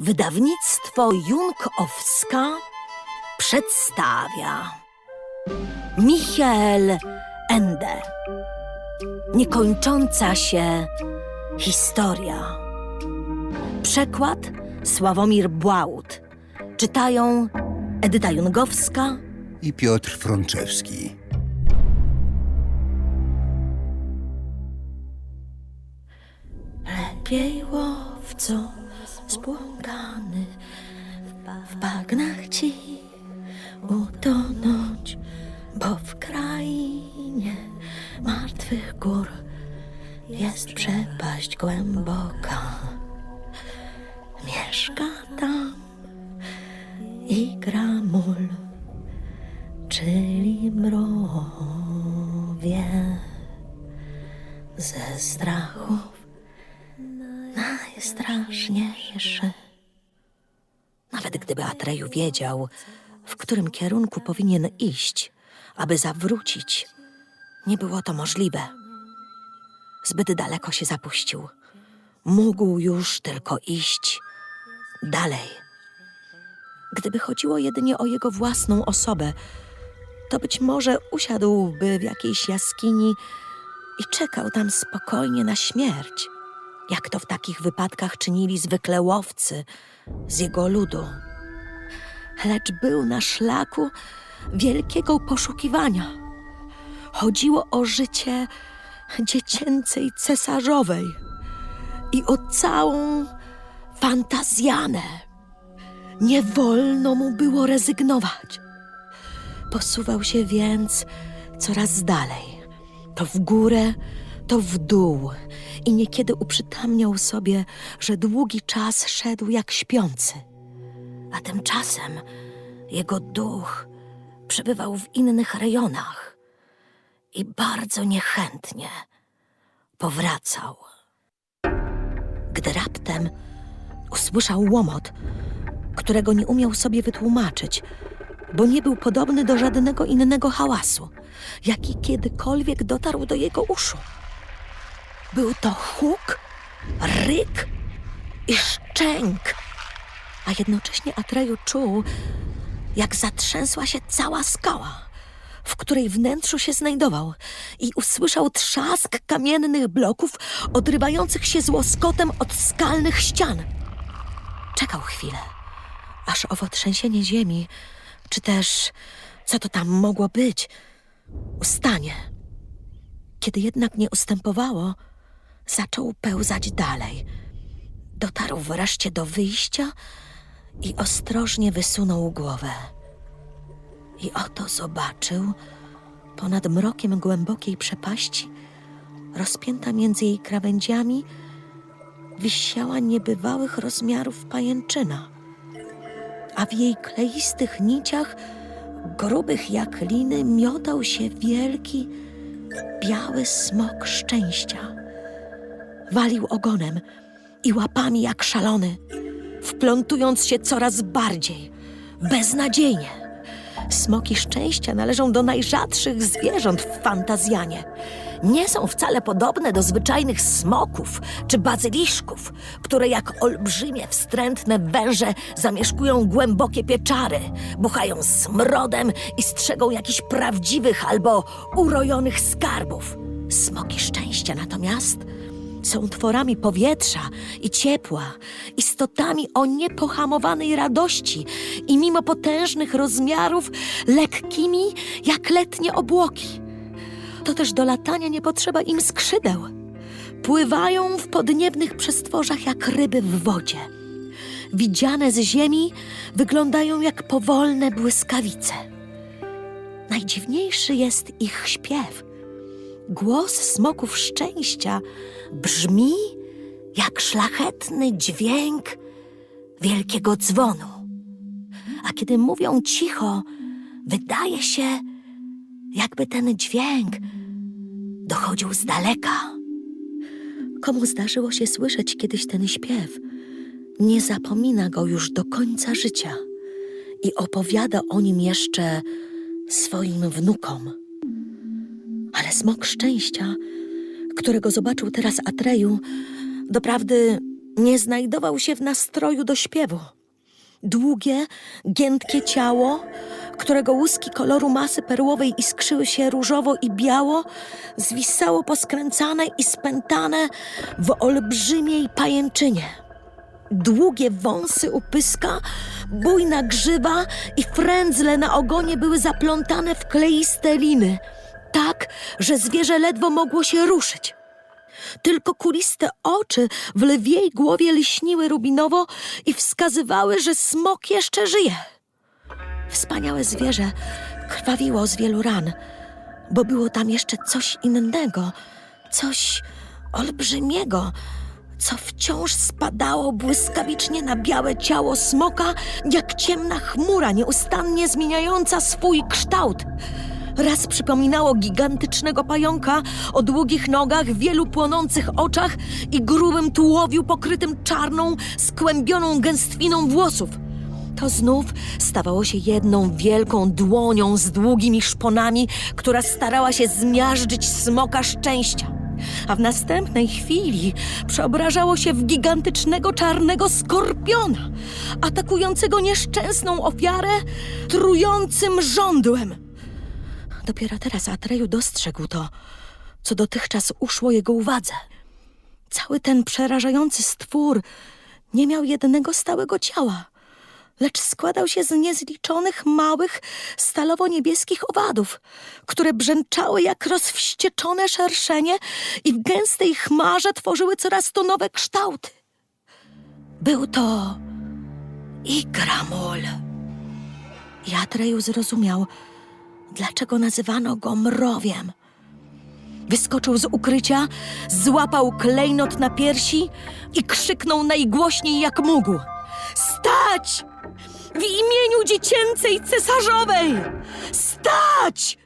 Wydawnictwo Junkowska przedstawia. Michael Ende. Niekończąca się historia. Przekład Sławomir Błałut Czytają Edyta Jungowska i Piotr Frączewski. Lepiej łowco spłukany w bagnach ci utonąć, bo w krainie martwych gór jest przepaść głęboka. Mieszka tam i gra mól, czyli mrowie ze strachów Atreju wiedział, w którym kierunku powinien iść, aby zawrócić, nie było to możliwe. Zbyt daleko się zapuścił. Mógł już tylko iść dalej. Gdyby chodziło jedynie o jego własną osobę, to być może usiadłby w jakiejś jaskini i czekał tam spokojnie na śmierć, jak to w takich wypadkach czynili zwykle łowcy z jego ludu. Lecz był na szlaku wielkiego poszukiwania. Chodziło o życie dziecięcej cesarzowej i o całą fantazjanę. Nie wolno mu było rezygnować. Posuwał się więc coraz dalej, to w górę, to w dół, i niekiedy uprzytamniał sobie, że długi czas szedł jak śpiący. A tymczasem jego duch przebywał w innych rejonach i bardzo niechętnie powracał. Gdy raptem usłyszał łomot, którego nie umiał sobie wytłumaczyć, bo nie był podobny do żadnego innego hałasu, jaki kiedykolwiek dotarł do jego uszu. Był to huk, ryk i szczęk, a jednocześnie Atreju czuł, jak zatrzęsła się cała skała, w której wnętrzu się znajdował i usłyszał trzask kamiennych bloków odrywających się z łoskotem od skalnych ścian. Czekał chwilę, aż owo trzęsienie ziemi, czy też co to tam mogło być, ustanie. Kiedy jednak nie ustępowało, zaczął pełzać dalej. Dotarł wreszcie do wyjścia i ostrożnie wysunął głowę. I oto zobaczył ponad mrokiem głębokiej przepaści, rozpięta między jej krawędziami, wisiała niebywałych rozmiarów pajęczyna, a w jej kleistych niciach, grubych jak liny, miotał się wielki, biały smok szczęścia. Walił ogonem i łapami jak szalony, wplątując się coraz bardziej, beznadziejnie. Smoki szczęścia należą do najrzadszych zwierząt w fantazjanie. Nie są wcale podobne do zwyczajnych smoków czy bazyliszków, które jak olbrzymie, wstrętne węże zamieszkują głębokie pieczary, buchają smrodem i strzegą jakichś prawdziwych albo urojonych skarbów. Smoki szczęścia natomiast są tworami powietrza i ciepła, istotami o niepohamowanej radości i mimo potężnych rozmiarów lekkimi jak letnie obłoki. To też do latania nie potrzeba im skrzydeł. Pływają w podniebnych przestworzach jak ryby w wodzie. Widziane z ziemi wyglądają jak powolne błyskawice. Najdziwniejszy jest ich śpiew. Głos smoków szczęścia brzmi jak szlachetny dźwięk wielkiego dzwonu. A kiedy mówią cicho, wydaje się, jakby ten dźwięk dochodził z daleka. Komu zdarzyło się słyszeć kiedyś ten śpiew, nie zapomina go już do końca życia i opowiada o nim jeszcze swoim wnukom. Smok szczęścia, którego zobaczył teraz Atreju, doprawdy nie znajdował się w nastroju do śpiewu. Długie, giętkie ciało, którego łuski koloru masy perłowej iskrzyły się różowo i biało, zwisało poskręcane i spętane w olbrzymiej pajęczynie. Długie wąsy u pyska, bujna grzywa i frędzle na ogonie były zaplątane w kleiste liny, tak, że zwierzę ledwo mogło się ruszyć. Tylko kuliste oczy w lwiej głowie lśniły rubinowo i wskazywały, że smok jeszcze żyje. Wspaniałe zwierzę krwawiło z wielu ran, bo było tam jeszcze coś innego, coś olbrzymiego, co wciąż spadało błyskawicznie na białe ciało smoka, jak ciemna chmura nieustannie zmieniająca swój kształt. Raz przypominało gigantycznego pająka o długich nogach, wielu płonących oczach i grubym tułowiu pokrytym czarną, skłębioną gęstwiną włosów. To znów stawało się jedną wielką dłonią z długimi szponami, która starała się zmiażdżyć smoka szczęścia. A w następnej chwili przeobrażało się w gigantycznego czarnego skorpiona, atakującego nieszczęsną ofiarę trującym żądłem. Dopiero teraz Atreju dostrzegł to, co dotychczas uszło jego uwadze. Cały ten przerażający stwór nie miał jednego stałego ciała, lecz składał się z niezliczonych małych, stalowo-niebieskich owadów, które brzęczały jak rozwścieczone szerszenie i w gęstej chmarze tworzyły coraz to nowe kształty. Był to Igramol. I Atreju zrozumiał, dlaczego nazywano go mrowiem. Wyskoczył z ukrycia, złapał klejnot na piersi i krzyknął najgłośniej jak mógł. Stać! W imieniu dziecięcej cesarzowej! Stać!